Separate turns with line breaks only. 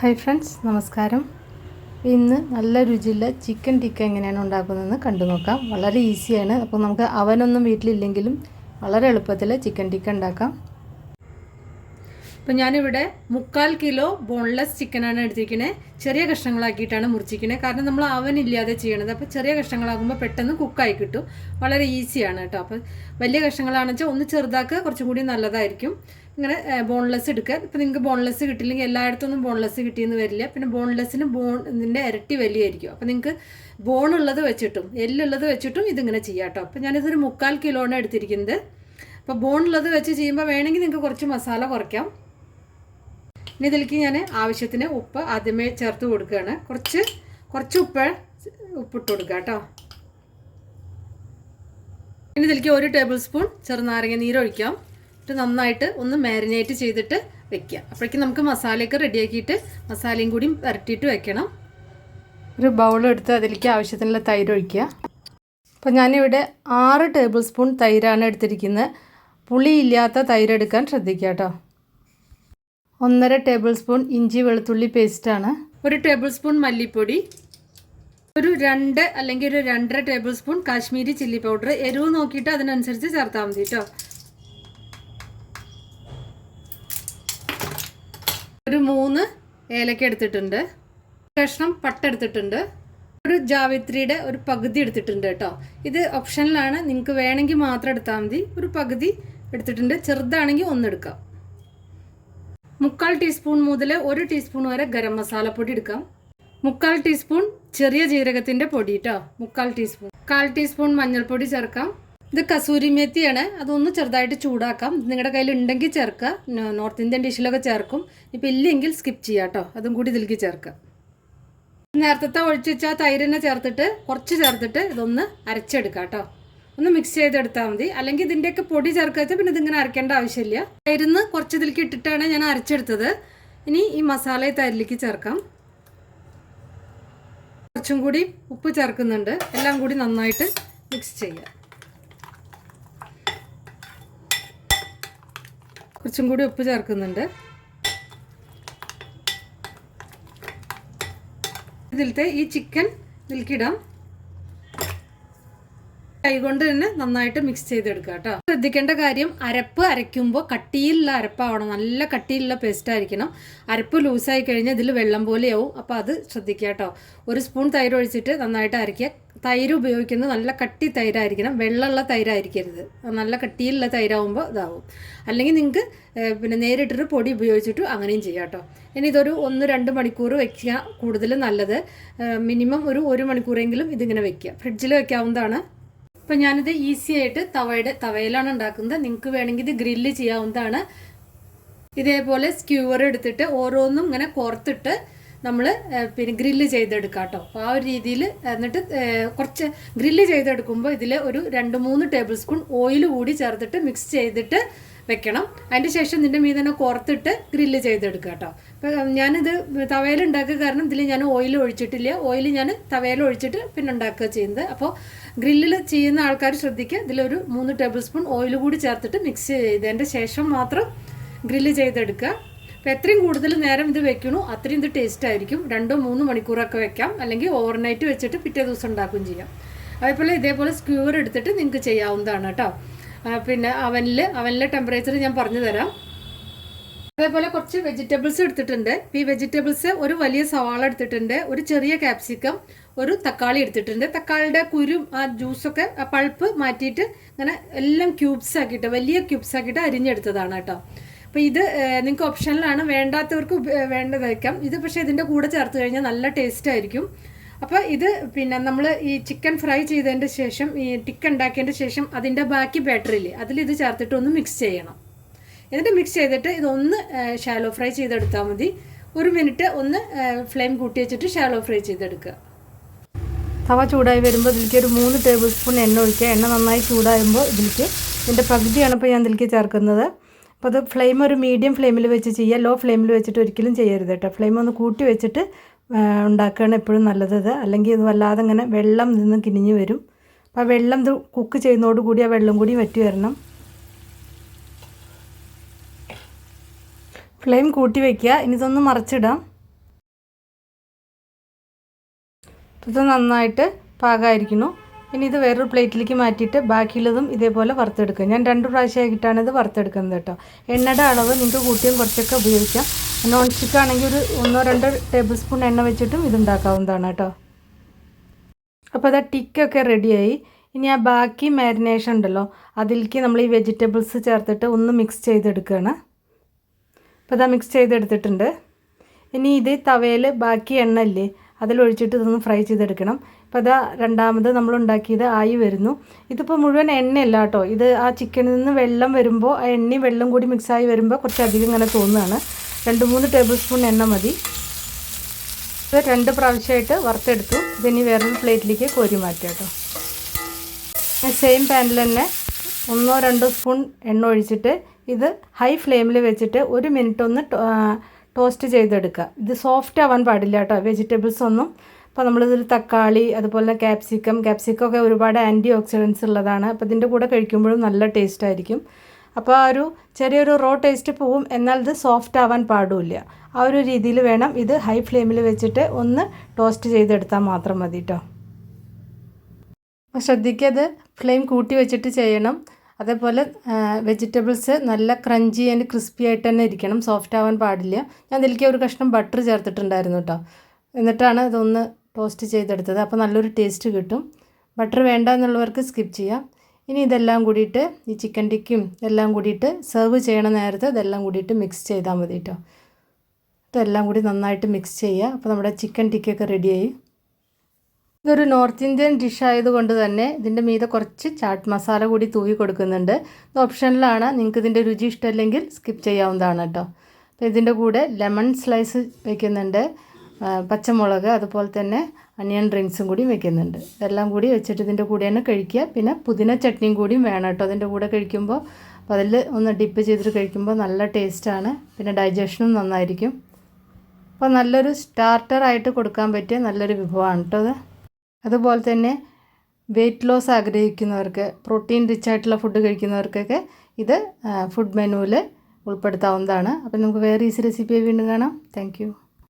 Hi friends നമസ്കാരം. ഇന്ന് നല്ല രുചിയുള്ള ചിക്കൻ ടിക്ക എങ്ങനെയാണ് ഉണ്ടാക്കുന്നതെന്ന് കണ്ടു നോക്കാം. വളരെ ഈസിയാണ്. അപ്പോൾ നമുക്ക് അവനൊന്നും വീട്ടിലില്ലെങ്കിലും വളരെ എളുപ്പത്തിൽ ചിക്കൻ ടിക്ക ഉണ്ടാക്കാം. അപ്പോൾ ഞാനിവിടെ മുക്കാൽ കിലോ ബോൺലെസ് ചിക്കനാണ് എടുത്തിരിക്കുന്നത് ചെറിയ കഷ്ണങ്ങളാക്കിയിട്ടാണ് മുറിച്ചിരിക്കുന്നത് കാരണം നമ്മൾ അവനില്ലാതെ ചെയ്യണത്. അപ്പോൾ ചെറിയ കഷ്ണങ്ങളാകുമ്പോൾ പെട്ടെന്ന് കുക്കായി കിട്ടും. വളരെ ഈസിയാണ് കേട്ടോ. അപ്പോൾ വലിയ കഷ്ണങ്ങളാണെന്ന് വെച്ചാൽ ഒന്ന് ചെറുതാക്കുക കുറച്ചും കൂടി നല്ലതായിരിക്കും. ഇങ്ങനെ ബോൺലെസ് എടുക്കുക ഇപ്പം നിങ്ങൾക്ക് ബോൺലെസ് കിട്ടില്ലെങ്കിൽ എല്ലായിടത്തൊന്നും ബോൺലെസ് കിട്ടിയെന്ന് വരില്ല. പിന്നെ ബോൺലെസ്സിന് ബോൺ ഇതിന്റെ ഇരട്ടി വലിയായിരിക്കും അപ്പം നിങ്ങൾക്ക് ബോൺ ഉള്ളത് വെച്ചിട്ടും എല്ലുള്ളത് വെച്ചിട്ടും ഇതിങ്ങനെ ചെയ്യാം കേട്ടോ. അപ്പം ഞാനിതൊരു മുക്കാൽ കിലോണ് എടുത്തിരിക്കുന്നത്. അപ്പോൾ ബോൺ ഉള്ളത് വെച്ച് ചെയ്യുമ്പോൾ വേണമെങ്കിൽ നിങ്ങൾക്ക് കുറച്ച് മസാല കുറയ്ക്കാം. ഇനി ഇതിലേക്ക് ഞാൻ ആവശ്യത്തിന് ഉപ്പ് ആദ്യമേ ചേർത്ത് കൊടുക്കുകയാണ്. കുറച്ച് കുറച്ച് ഉപ്പ് ഉപ്പിട്ട് കൊടുക്കുക കേട്ടോ. ഇനി ഇതിലേക്ക് ഒരു ടേബിൾ സ്പൂൺ ചെറുനാരങ്ങ നീരൊഴിക്കാം. എന്നിട്ട് നന്നായിട്ട് ഒന്ന് മാരിനേറ്റ് ചെയ്തിട്ട് വെക്കുക. അപ്പോഴേക്കും നമുക്ക് മസാലയൊക്കെ റെഡിയാക്കിയിട്ട് മസാലയും കൂടി വരട്ടിയിട്ട് വെക്കണം. ഒരു ബൗൾ എടുത്ത് അതിലേക്ക് ആവശ്യത്തിനുള്ള തൈര് ഒഴിക്കുക. അപ്പോൾ ഞാനിവിടെ ആറ് ടേബിൾ സ്പൂൺ തൈരാണ് എടുത്തിരിക്കുന്നത്. പുളിയില്ലാത്ത തൈര് എടുക്കാൻ ശ്രദ്ധിക്കുക കേട്ടോ. ഒന്നര ടേബിൾ സ്പൂൺ ഇഞ്ചി വെളുത്തുള്ളി പേസ്റ്റാണ് ഒരു ടേബിൾ സ്പൂൺ മല്ലിപ്പൊടി ഒരു രണ്ട് അല്ലെങ്കിൽ ഒരു രണ്ടര tablespoon Kashmiri chilli powder എരിവ് നോക്കിയിട്ട് അതിനനുസരിച്ച് ചേർത്താൽ മതി കേട്ടോ. ഒരു മൂന്ന് ഏലക്ക എടുത്തിട്ടുണ്ട്. കഷ്ണം പട്ട എടുത്തിട്ടുണ്ട്. ഒരു ജാവിത്രിയുടെ ഒരു പകുതി എടുത്തിട്ടുണ്ട് കേട്ടോ. ഇത് ഓപ്ഷനിലാണ്. നിങ്ങൾക്ക് വേണമെങ്കിൽ മാത്രം എടുത്താൽ മതി. ഒരു പകുതി എടുത്തിട്ടുണ്ട്. ചെറുതാണെങ്കിൽ ഒന്നെടുക്കാം മുക്കാൽ ടീസ്പൂൺ മുതൽ ഒരു ടീസ്പൂൺ വരെ ഗരം മസാലപ്പൊടി എടുക്കാം. മുക്കാൽ ടീസ്പൂൺ ചെറിയ ജീരകത്തിന്റെ പൊടി കേട്ടോ. മുക്കാൽ ടീസ്പൂൺ. കാൽ ടീസ്പൂൺ മഞ്ഞൾപ്പൊടി ചേർക്കാം. ഇത് കസൂരി മേത്തിയാണ്. അതൊന്ന് ചെറുതായിട്ട് ചൂടാക്കാം. നിങ്ങളുടെ കയ്യിൽ ഉണ്ടെങ്കിൽ ചേർക്കുക. നോർത്ത് ഇന്ത്യൻ ഡിഷിലൊക്കെ ചേർക്കും. ഇപ്പം ഇല്ലെങ്കിൽ സ്കിപ്പ് ചെയ്യാം കേട്ടോ. അതും കൂടി ഇതിലേക്ക് ചേർക്കുക. നേരത്തെ ഒഴിച്ച് വെച്ചാൽ തൈരിനെ ചേർത്തിട്ട് കുറച്ച് ചേർത്തിട്ട് ഇതൊന്ന് അരച്ചെടുക്കാം കേട്ടോ. ഒന്ന് മിക്സ് ചെയ്തെടുത്താൽ മതി. അല്ലെങ്കിൽ ഇതിന്റെയൊക്കെ പൊടി ചേർക്കുക വെച്ചാൽ പിന്നെ ഇതിങ്ങനെ അരക്കേണ്ട ആവശ്യമില്ല. തൈരിന്ന് കുറച്ച് ഇതിലേക്ക് ഇട്ടിട്ടാണ് ഞാൻ അരച്ചെടുത്തത്. ഇനി ഈ മസാല തൈരിലേക്ക് ചേർക്കാം. കുറച്ചും കൂടി ഉപ്പ് ചേർക്കുന്നുണ്ട്. എല്ലാം കൂടി നന്നായിട്ട് മിക്സ് ചെയ്യുക. കുറച്ചും കൂടി ഉപ്പ് ചേർക്കുന്നുണ്ട്. ഇതിലത്തെ ഈ ചിക്കൻ ഇതിൽക്കിടാം. കൈകൊണ്ട് തന്നെ നന്നായിട്ട് മിക്സ് ചെയ്തെടുക്കുക കേട്ടോ ശ്രദ്ധിക്കേണ്ട കാര്യം അരപ്പ് അരയ്ക്കുമ്പോൾ കട്ടിയിലുള്ള അരപ്പാവണം. നല്ല കട്ടിയിലുള്ള പേസ്റ്റ് ആയിരിക്കണം. അരപ്പ് ലൂസായി കഴിഞ്ഞാൽ ഇതിൽ വെള്ളം പോലെയാവും. അപ്പോൾ അത് ശ്രദ്ധിക്കുക കേട്ടോ ഒരു സ്പൂൺ തൈര് ഒഴിച്ചിട്ട് നന്നായിട്ട് അരയ്ക്കുക. തൈര് ഉപയോഗിക്കുന്നത് നല്ല കട്ടി തൈരായിരിക്കണം. വെള്ളമുള്ള തൈരായിരിക്കരുത്. നല്ല കട്ടിയിലുള്ള തൈരാകുമ്പോൾ ഇതാവും. അല്ലെങ്കിൽ നിങ്ങൾക്ക് പിന്നെ നേരിട്ടൊരു പൊടി ഉപയോഗിച്ചിട്ട് അങ്ങനെയും ചെയ്യാം കേട്ടോ. ഇനി ഇതൊരു ഒന്ന് രണ്ട് മണിക്കൂർ വെക്കുക കൂടുതൽ നല്ലത്. മിനിമം ഒരു ഒരു മണിക്കൂറെങ്കിലും ഇതിങ്ങനെ വെക്കുക. ഫ്രിഡ്ജിൽ വെക്കാവുന്നതാണ്. ഇപ്പം ഞാനിത് ഈസി ആയിട്ട് തവയുടെ തവയിലാണ് ഉണ്ടാക്കുന്നത്. നിങ്ങൾക്ക് വേണമെങ്കിൽ ഇത് ഗ്രില്ല് ചെയ്യാവുന്നതാണ്. ഇതേപോലെ സ്ക്യൂവർ എടുത്തിട്ട് ഓരോന്നും ഇങ്ങനെ കോർത്തിട്ട് നമ്മൾ പിന്നെ ഗ്രില്ല് ചെയ്തെടുക്കാം കേട്ടോ അപ്പോൾ ആ ഒരു രീതിയിൽ എന്നിട്ട് കുറച്ച് ഗ്രില്ല് ചെയ്തെടുക്കുമ്പോൾ ഇതിൽ ഒരു രണ്ട് മൂന്ന് ടേബിൾ സ്പൂൺ ഓയിൽ കൂടി ചേർത്തിട്ട് മിക്സ് ചെയ്തിട്ട് വെക്കണം. അതിന്റെ ശേഷം ഇതിന്റെ മീതെ തന്നെ കോർത്തിട്ട് ഗ്രില്ല് ചെയ്തെടുക്കുക കേട്ടോ അപ്പം ഞാനിത് തവയിൽ ഉണ്ടാക്കുക കാരണം ഇതിൽ ഞാൻ ഓയിൽ ഒഴിച്ചിട്ടില്ല. ഓയിൽ ഞാൻ തവയിൽ ഒഴിച്ചിട്ട് പിന്നെ ഉണ്ടാക്കുക ചെയ്യുന്നത്. അപ്പോൾ ഗ്രില്ലിൽ ചെയ്യുന്ന ആൾക്കാർ ശ്രദ്ധിക്കുക. ഇതിലൊരു മൂന്ന് ടേബിൾ സ്പൂൺ ഓയിൽ കൂടി ചേർത്തിട്ട് മിക്സ് ചെയ്തതിന്റെ ശേഷം മാത്രം ഗ്രില്ല് ചെയ്തെടുക്കുക. അപ്പോൾ എത്രയും കൂടുതൽ നേരം ഇത് വെക്കണോ അത്രയും ഇത് ടേസ്റ്റ് ആയിരിക്കും. രണ്ടോ മൂന്ന് മണിക്കൂറൊക്കെ വെക്കാം. അല്ലെങ്കിൽ ഓവർനൈറ്റ് വെച്ചിട്ട് പിറ്റേ ദിവസം ഉണ്ടാക്കുകയും ചെയ്യാം. അതേപോലെ ഇതേപോലെ സ്ക്യൂർ എടുത്തിട്ട് നിങ്ങൾക്ക് ചെയ്യാവുന്നതാണ് കേട്ടോ. പിന്നെ അവനിൽ അവനിലെ ടെമ്പറേച്ചർ ഞാൻ പറഞ്ഞു തരാം. അതേപോലെ കുറച്ച് വെജിറ്റബിൾസ് എടുത്തിട്ടുണ്ട്. ഈ വെജിറ്റബിൾസ് ഒരു വലിയ സവാള എടുത്തിട്ടുണ്ട് ഒരു ചെറിയ ക്യാപ്സിക്കം ഒരു തക്കാളി എടുത്തിട്ടുണ്ട്. തക്കാളിയുടെ കുരും ആ ജ്യൂസൊക്കെ ആ പൾപ്പ് മാറ്റിയിട്ട് ഇങ്ങനെ എല്ലാം ക്യൂബ്സ് ആക്കിയിട്ട് വലിയ ക്യൂബ്സ് ആക്കിയിട്ട് അരിഞ്ഞെടുത്തതാണ് കേട്ടോ. അപ്പോൾ ഇത് നിങ്ങൾക്ക് ഓപ്ഷനിലാണ്. വേണ്ടാത്തവർക്ക് വേണ്ടത് വയ്ക്കാം ഇത് പക്ഷേ ഇതിന്റെ കൂടെ ചേർത്ത് കഴിഞ്ഞാൽ നല്ല ടേസ്റ്റ് ആയിരിക്കും. അപ്പോൾ ഇത് പിന്നെ നമ്മൾ ഈ ചിക്കൻ ഫ്രൈ ചെയ്തതിന്റെ ശേഷം ഈ ടിക്ക് ഉണ്ടാക്കിയതിന്റെ ശേഷം അതിന്റെ ബാക്കി ബാറ്ററിയില്ലേ അതിൽ ഇത് ചേർത്തിട്ട് ഒന്ന് മിക്സ് ചെയ്യണം. എന്നിട്ട് മിക്സ് ചെയ്തിട്ട് ഇതൊന്ന് ഷാലോ ഫ്രൈ ചെയ്തെടുത്താൽ മതി. ഒരു മിനിറ്റ് ഒന്ന് ഫ്ലെയിം കൂട്ടി വെച്ചിട്ട് ഷാലോ ഫ്രൈ ചെയ്തെടുക്കുക. തവ ചൂടായി വരുമ്പോൾ ഇതിലേക്ക് ഒരു മൂന്ന് ടേബിൾ സ്പൂൺ എണ്ണ ഒഴിക്കുക. എണ്ണ നന്നായി ചൂടാകുമ്പോൾ ഇതിലേക്ക് ഇതിന്റെ പകുതിയാണ് ഇപ്പോൾ ഞാൻ ഇതിലേക്ക് ചേർക്കുന്നത്. അപ്പോൾ അത് ഫ്ലെയിം ഒരു മീഡിയം ഫ്ലെയിമിൽ വെച്ച് ചെയ്യുക ലോ ഫ്ലെയിമിൽ വെച്ചിട്ട് ഒരിക്കലും ചെയ്യരുത് കേട്ടോ ഫ്ലെയിം ഒന്ന് കൂട്ടി വെച്ചിട്ട് ഉണ്ടാക്കുകയാണ് എപ്പോഴും നല്ലത് അല്ലെങ്കിൽ ഇത് വല്ലാതെ ഇങ്ങനെ വെള്ളം നിന്ന് കിനിഞ്ഞ് വരും. അപ്പോൾ ആ വെള്ളം ഇത് കുക്ക് ചെയ്യുന്നതോടുകൂടി ആ വെള്ളം കൂടി വറ്റി വരണം. ഫ്ലെയിം കൂട്ടി വയ്ക്കുക ഇനി ഇതൊന്ന് മറിച്ചിടാം. ഇത് നന്നായിട്ട് പാകമായിരിക്കുന്നു ഇനി ഇത് വേറൊരു പ്ലേറ്റിലേക്ക് മാറ്റിയിട്ട് ബാക്കിയുള്ളതും ഇതേപോലെ വറുത്തെടുക്കുക. ഞാൻ രണ്ട് പ്രാവശ്യമായിട്ടാണ് ഇത് വറുത്തെടുക്കുന്നത് കേട്ടോ. എണ്ണയുടെ അളവ് നിങ്ങൾക്ക് കൂട്ടിയും കുറച്ചൊക്കെ ഉപയോഗിക്കാം. നോൺ സ്റ്റിക്ക് ആണെങ്കിൽ ഒരു ഒന്നോ രണ്ടോ ടേബിൾ സ്പൂൺ എണ്ണ വെച്ചിട്ടും ഇതുണ്ടാക്കാവുന്നതാണ് കേട്ടോ. അപ്പോൾ അത് ടിക്കൊക്കെ റെഡിയായി. ഇനി ആ ബാക്കി മാരിനേഷൻ ഉണ്ടല്ലോ അതിലേക്ക് നമ്മൾ ഈ വെജിറ്റബിൾസ് ചേർത്തിട്ട് ഒന്ന് മിക്സ് ചെയ്തെടുക്കുകയാണ്. അപ്പോൾ അതാ മിക്സ് ചെയ്തെടുത്തിട്ടുണ്ട്. ഇനി ഇത് തവയിൽ ബാക്കി എണ്ണ ഇല്ലേ? അതിലൊഴിച്ചിട്ട് ഇതൊന്ന് ഫ്രൈ ചെയ്തെടുക്കണം. അപ്പോൾ അതാ രണ്ടാമത് നമ്മൾ ഉണ്ടാക്കിയത് ആയി വരുന്നു. ഇതിപ്പോൾ മുഴുവൻ എണ്ണയല്ല കേട്ടോ. ഇത് ആ ചിക്കനിൽ നിന്ന് വെള്ളം വരുമ്പോൾ ആ എണ്ണയും വെള്ളം കൂടി മിക്സായി വരുമ്പോൾ കുറച്ചധികം ഇങ്ങനെ തോന്നുകയാണ്. രണ്ട് മൂന്ന് ടേബിൾ സ്പൂൺ എണ്ണ മതി. ഇത് രണ്ട് പ്രാവശ്യമായിട്ട് വറുത്തെടുത്തു. ഇതിനി വേറൊരു പ്ലേറ്റിലേക്ക് കോരി മാറ്റാം കേട്ടോ. സെയിം പാനിൽ തന്നെ ഒന്നോ രണ്ടോ സ്പൂൺ എണ്ണ ഒഴിച്ചിട്ട് ഇത് ഹൈ ഫ്ലെയിമിൽ വെച്ചിട്ട് ഒരു മിനിറ്റ് ഒന്ന് ടോസ്റ്റ് ചെയ്തെടുക്കുക. ഇത് സോഫ്റ്റ് ആവാൻ പാടില്ല കേട്ടോ. വെജിറ്റബിൾസ് ഒന്നും. അപ്പോൾ നമ്മളിതിൽ തക്കാളി അതുപോലെ ക്യാപ്സിക്കം ക്യാപ്സിക്കം ഒക്കെ ഒരുപാട് ആന്റി ഓക്സിഡൻസ് ഉള്ളതാണ്. അപ്പോൾ ഇതിന്റെ കൂടെ കഴിക്കുമ്പോഴും നല്ല ടേസ്റ്റ് ആയിരിക്കും. അപ്പോൾ ആ ഒരു ചെറിയൊരു റോ ടേസ്റ്റ് പോവും. എന്നാൽ ഇത് സോഫ്റ്റ് ആവാൻ പാടില്ല. ആ ഒരു രീതിയിൽ വേണം ഇത് ഹൈ ഫ്ലെയിമിൽ വെച്ചിട്ട് ഒന്ന് ടോസ്റ്റ് ചെയ്തെടുത്താൽ മാത്രം മതി കേട്ടോ. അപ്പോൾ ശ്രദ്ധിക്കത് ഫ്ലെയിം കൂട്ടി വെച്ചിട്ട് ചെയ്യണം. അതേപോലെ വെജിറ്റബിൾസ് നല്ല ക്രഞ്ചി ആൻഡ് ക്രിസ്പി ആയിട്ട് തന്നെ ഇരിക്കണം സോഫ്റ്റ് ആവാൻ പാടില്ല. ഞാൻ ഇതിലേക്ക് ഒരു കഷ്ണം ബട്ടർ ചേർത്തിട്ടുണ്ടായിരുന്നു കേട്ടോ എന്നിട്ടാണ് ഇതൊന്ന് ടോസ്റ്റ് ചെയ്തെടുത്തത്. അപ്പോൾ നല്ലൊരു ടേസ്റ്റ് കിട്ടും. ബട്ടർ വേണ്ട എന്നുള്ളവർക്ക് സ്കിപ്പ് ചെയ്യാം. ഇനി ഇതെല്ലാം കൂടിയിട്ട് ഈ ചിക്കൻ ടിക്കും എല്ലാം കൂടിയിട്ട് സെർവ് ചെയ്യണ നേരത്തെ ഇതെല്ലാം കൂടിയിട്ട് മിക്സ് ചെയ്താൽ മതി കേട്ടോ ഇതെല്ലാം കൂടി നന്നായിട്ട് മിക്സ് ചെയ്യുക. അപ്പോൾ നമ്മുടെ ചിക്കൻ ടിക്കൊക്കെ റെഡിയായി. ഇതൊരു നോർത്ത് ഇന്ത്യൻ ഡിഷ് ആയതുകൊണ്ട് തന്നെ ഇതിന്റെ മീതെ കുറച്ച് ചാട്ട് മസാല കൂടി തൂവി കൊടുക്കുന്നുണ്ട്. ഇത് ഓപ്ഷനിലാണ് നിങ്ങൾക്ക് ഇതിന്റെ രുചി ഇഷ്ടമല്ലെങ്കിൽ സ്കിപ്പ് ചെയ്യാവുന്നതാണ് കേട്ടോ. അപ്പോൾ ഇതിന്റെ കൂടെ ലെമൺ സ്ലൈസ് വയ്ക്കുന്നുണ്ട് പച്ചമുളക് അതുപോലെ തന്നെ അണിയൻ ഡ്രിങ്ക്സും കൂടി വെക്കുന്നുണ്ട്. ഇതെല്ലാം കൂടി വെച്ചിട്ട് ഇതിന്റെ കൂടെയാണ് കഴിക്കുക. പിന്നെ പുതിന ചട്നിയും കൂടിയും വേണം കേട്ടോ. അതിന്റെ കൂടെ കഴിക്കുമ്പോൾ അപ്പോൾ അതിൽ ഒന്ന് ഡിപ്പ് ചെയ്തിട്ട് കഴിക്കുമ്പോൾ നല്ല ടേസ്റ്റാണ് പിന്നെ ഡൈജഷനും നന്നായിരിക്കും. അപ്പോൾ നല്ലൊരു സ്റ്റാർട്ടർ ആയിട്ട് കൊടുക്കാൻ പറ്റിയ നല്ലൊരു വിഭവമാണ് കേട്ടോ അത് അതുപോലെ തന്നെ വെയ്റ്റ് ലോസ് ആഗ്രഹിക്കുന്നവർക്ക് പ്രോട്ടീൻ റിച്ച് ആയിട്ടുള്ള ഫുഡ് കഴിക്കുന്നവർക്കൊക്കെ ഇത് ഫുഡ് മെനുവിൽ ഉൾപ്പെടുത്താവുന്നതാണ്. അപ്പോൾ നമുക്ക് വേറെ ഈസി റെസിപ്പിയായി വീണ്ടും കാണാം. താങ്ക്